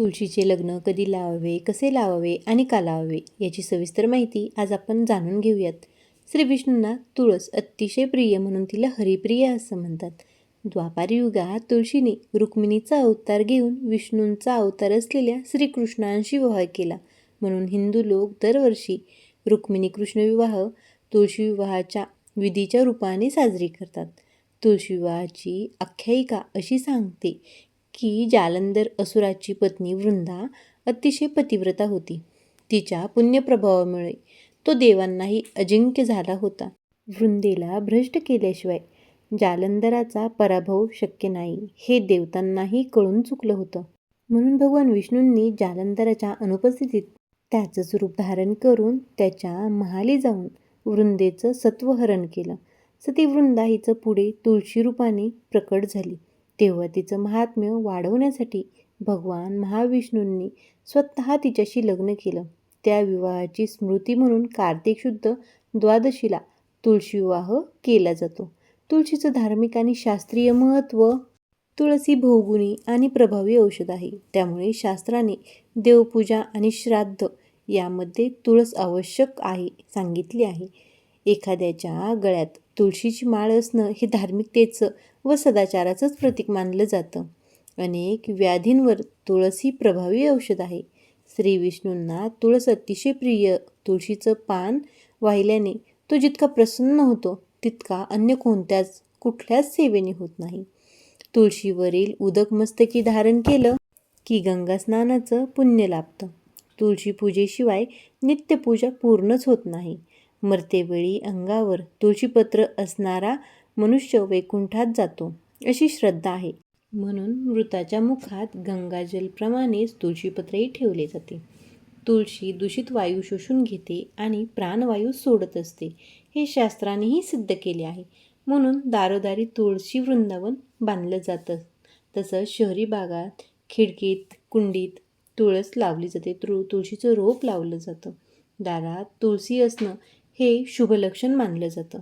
तुळशीचे लग्न कधी लावावे कसे लावावे आणि का लावावे याची सविस्तर माहिती आज आपण जाणून घेऊयात. श्री विष्णूंना तुळस अतिशय प्रिय म्हणून तिला हरिप्रिय असं म्हणतात. द्वापार युगात तुळशीने रुक्मिणीचा अवतार घेऊन विष्णूंचा अवतार असलेल्या श्रीकृष्णांशी विवाह केला. म्हणून हिंदू लोक दरवर्षी रुक्मिणी कृष्ण विवाह तुळशी विवाहाच्या विधीच्या रूपाने साजरी करतात. तुळशी विवाहाची आख्यायिका अशी सांगते की जालंधर असुराची पत्नी वृंदा अतिशय पतिव्रता होती. तिच्या पुण्यप्रभावामुळे तो देवांनाही अजिंक्य झाला होता. वृंदेला भ्रष्ट केल्याशिवाय जालंधराचा पराभव शक्य नाही हे देवतांनाही कळून चुकलं होतं. म्हणून भगवान विष्णूंनी जालंधराच्या अनुपस्थितीत त्याचंच रूप धारण करून त्याच्या महाली जाऊन वृंदेचं सत्वहरण केलं. सती वृंदा हिचं पुढे तुळशी रूपाने प्रकट झाली. तेव्हा तिचं महात्म्य वाढवण्यासाठी भगवान महाविष्णूंनी स्वतः तिच्याशी लग्न केलं. त्या विवाहाची स्मृती म्हणून कार्तिक शुद्ध द्वादशीला तुळशी विवाह केला जातो. तुळशीचं धार्मिक आणि शास्त्रीय महत्त्व तुळसी भौगुणी आणि प्रभावी औषध आहे. त्यामुळे शास्त्राने देवपूजा आणि श्राद्ध यामध्ये तुळस आवश्यक आहे सांगितले आहे. एखाद्याच्या गळ्यात तुळशीची माळ असणं हे धार्मिकतेचं व सदाचाराचंच प्रतीक मानलं जातं. अनेक व्याधींवर तुळस ही प्रभावी औषध आहे. श्री विष्णूंना तुळस अतिशय प्रिय. तुळशीचं पान वाहिल्याने तो जितका प्रसन्न होतो तितका अन्य कोणत्याच कुठल्याच सेवेने होत नाही. तुळशीवरील उदक मस्तकी धारण केलं की गंगा स्नानाचं पुण्य लाभतं. तुळशी पूजेशिवाय नित्यपूजा पूर्णच होत नाही. मरतेवेळी अंगावर तुळशीपत्र असणारा मनुष्य वैकुंठात जातो अशी श्रद्धा आहे. म्हणून मृताच्या मुखात गंगाजलप्रमाणेच तुळशीपत्रही ठेवले जाते. तुळशी दूषित वायू शोषून घेते आणि प्राणवायू सोडत असते हे शास्त्रानेही सिद्ध केले आहे. म्हणून दारोदारी तुळशी वृंदावन बांधलं जातं. तसंच शहरी भागात खिडकीत कुंडीत तुळस लावली जाते तु तुळशीचं रोप लावलं जातं. दारात तुळशी असणं हे शुभलक्षण मानलं जातं.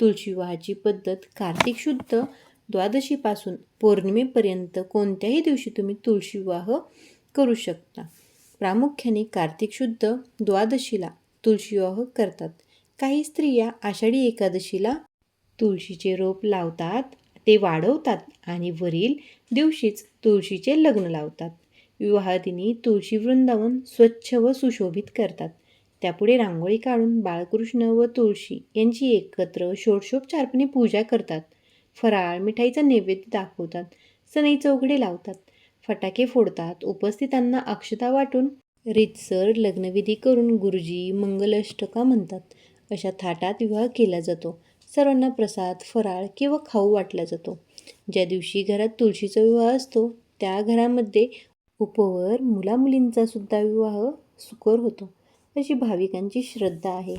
तुळशी विवाहाची पद्धत कार्तिक शुद्ध द्वादशीपासून पौर्णिमेपर्यंत कोणत्याही दिवशी तुम्ही तुळशी विवाह करू शकता. प्रामुख्याने कार्तिक शुद्ध द्वादशीला तुळशी विवाह करतात. काही स्त्रिया आषाढी एकादशीला तुळशीचे रोप लावतात ते वाढवतात आणि वरील दिवशीच तुळशीचे लग्न लावतात. विवाहदिनी तुळशी वृंदावन स्वच्छ व सुशोभित करतात. त्यापुढे रांगोळी काढून बाळकृष्ण व तुळशी यांची एकत्र षोडशोपचारपणे पूजा करतात. फराळ मिठाईचा नैवेद्य दाखवतात. सनई चौघडे लावतात. फटाके फोडतात. उपस्थितांना अक्षता वाटून रीतसर लग्नविधी करून गुरुजी मंगलष्टका म्हणतात. अशा थाटात विवाह केला जातो. सर्वांना प्रसाद फराळ किंवा खाऊ वाटला जातो. ज्या दिवशी घरात तुळशीचा विवाह असतो त्या घरामध्ये उपवर मुलामुलींचा सुद्धा विवाह सुकर होतो. अशी भाविकांची श्रद्धा आहे.